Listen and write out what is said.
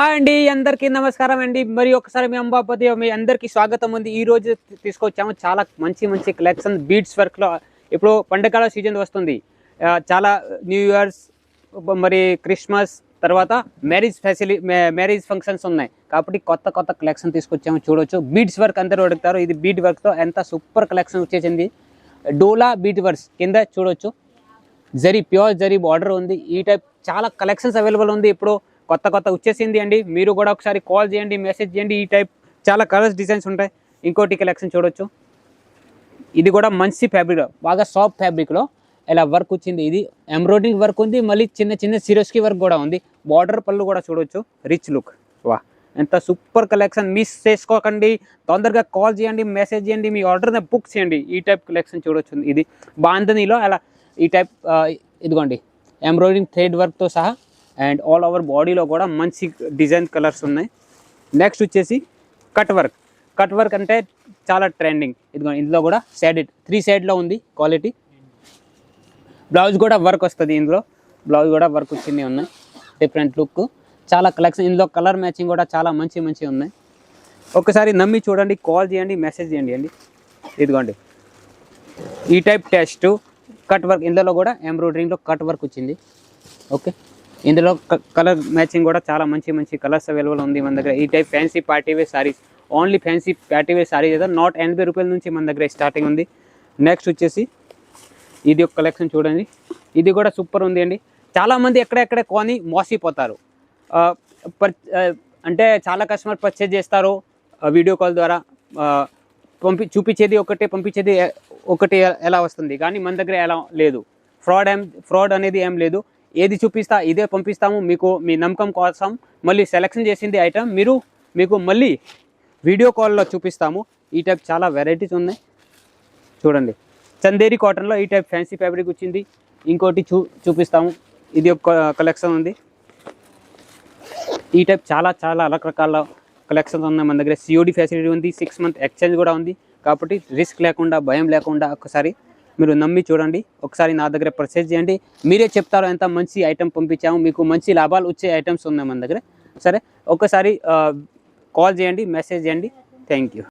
Hi అండి అందరికీ నమస్కారం అండి. మరి ఒకసారి మీ అంబాపతి మీ అందరికీ స్వాగతం ఉంది. ఈ రోజు తీసుకొచ్చాము చాలా మంచి మంచి కలెక్షన్ బీడ్స్ వర్క్లో ఇప్పుడు పండగల సీజన్ వస్తుంది. చాలా న్యూ ఇయర్స్ మరి క్రిస్మస్ తర్వాత మ్యారేజ్ ఫెసిలి మ్యారేజ్ ఫంక్షన్స్ ఉన్నాయి. కాబట్టి కొత్త కొత్త కలెక్షన్ తీసుకొచ్చాము చూడొచ్చు. బీడ్స్ వర్క్ అందరూ అడుగుతారు. ఇది బీట్ వర్క్తో ఎంత సూపర్ కలెక్షన్ వచ్చేసింది. డోలా బీట్ వర్క్స్ కింద చూడొచ్చు. జరీ ప్యూర్ జరీ బార్డర్ ఉంది. ఈ టైప్ చాలా కలెక్షన్స్ అవైలబుల్ ఉంది. ఇప్పుడు కొత్త కొత్త వచ్చేసింది అండి. మీరు కూడా ఒకసారి కాల్ చేయండి మెసేజ్ చేయండి. ఈ టైప్ చాలా కలర్స్ డిజైన్స్ ఉంటాయి. ఇంకోటి కలెక్షన్ చూడొచ్చు. ఇది కూడా మంచి ఫ్యాబ్రిక్ బాగా సాఫ్ట్ ఫ్యాబ్రిక్లో ఇలా వర్క్ వచ్చింది ఇది. ఎంబ్రాయిడరీ వర్క్ ఉంది. మళ్ళీ చిన్న చిన్న సిరోస్కి వర్క్ కూడా ఉంది. బార్డర్ పళ్ళు కూడా చూడొచ్చు. రిచ్ లుక్ వా ఎంత సూపర్ కలెక్షన్ మిస్ చేసుకోకండి. తొందరగా కాల్ చేయండి మెసేజ్ చేయండి. మీ ఆర్డర్ని బుక్ చేయండి. ఈ టైప్ కలెక్షన్ చూడొచ్చు ఇది. బాంధనీలో అలా ఈ టైప్ ఇదిగోండి. ఎంబ్రాయిడరింగ్ థ్రెడ్ వర్క్తో సహా అండ్ ఆల్ ఓవర్ బాడీలో కూడా మంచి డిజైన్ కలర్స్ ఉన్నాయి. నెక్స్ట్ వచ్చేసి కట్ వర్క్. కట్ వర్క్ అంటే చాలా ట్రెండింగ్. ఇదిగో ఇందులో కూడా సైడ్ త్రీ సైడ్లో ఉంది క్వాలిటీ బ్లౌజ్ కూడా వర్క్ వస్తుంది ఇందులో. బ్లౌజ్ కూడా వర్క్ వచ్చింది ఉన్నాయి. డిఫరెంట్ లుక్ చాలా కలెక్షన్ ఇందులో కలర్ మ్యాచింగ్ కూడా చాలా మంచి మంచి ఉన్నాయి. ఒకసారి నమ్మి చూడండి కాల్ చేయండి మెసేజ్ చేయండి అండి. ఇదిగోండి. ఈ టైప్ టెస్ట్ కట్ వర్క్ ఇందులో కూడా ఎంబ్రాయిడరింగ్లో కట్ వర్క్ వచ్చింది. ఓకే ఇందులో కలర్ మ్యాచింగ్ కూడా చాలా మంచి మంచి కలర్స్ అవైలబుల్ ఉంది మన దగ్గర. ఈ type fancy party wear saris only fancy party wear saris అయితే నాట్ ఎనభై రూపాయల నుంచి మన దగ్గర స్టార్టింగ్ ఉంది. నెక్స్ట్ వచ్చేసి ఇది ఒక కలెక్షన్ చూడండి. ఇది కూడా సూపర్ ఉంది అండి. చాలామంది ఎక్కడెక్కడ కొని మోసిపోతారు. పర్ అంటే చాలా కస్టమర్ పర్చేజ్ చేస్తారు వీడియో కాల్ ద్వారా. పంపి చూపించేది ఒకటే పంపించేది ఒకటి ఎలా వస్తుంది? కానీ మన దగ్గర ఎలా లేదు. ఫ్రాడ్ ఏం ఫ్రాడ్ అనేది ఏం లేదు. ఏది చూపిస్తా ఇదే పంపిస్తాము మీకు మీ నమ్మకం కోసం మళ్ళీ సెలెక్షన్ చేసింది ఐటమ్ మీరు మీకు మళ్ళీ వీడియో కాల్లో చూపిస్తాము. ఈ టైప్ చాలా వెరైటీస్ ఉన్నాయి. చూడండి. చందేరి కాటన్లో ఈ టైప్ ఫ్యాన్సీ ఫ్యాబ్రిక్ వచ్చింది. ఇంకోటి చూ చూపిస్తాము. ఇది ఒక కలెక్షన్ ఉంది. ఈ టైప్ చాలా చాలా రకరకాల కలెక్షన్స్ ఉన్నాయి మన దగ్గర. సిఓడి ఫెసిలిటీ ఉంది. సిక్స్ మంత్ ఎక్స్చేంజ్ కూడా ఉంది. కాబట్టి రిస్క్ లేకుండా భయం లేకుండా ఒకసారి మీరు నమ్మి చూడండి. ఒకసారి నా దగ్గర పర్చేజ్ చేయండి. మీరే చెప్తారు ఎంత మంచి ఐటమ్ పంపించాము. మీకు మంచి లాభాలు వచ్చే ఐటమ్స్ ఉన్నాయి మన దగ్గర. సరే? ఒకసారి కాల్ చేయండి మెసేజ్ చేయండి. Thank you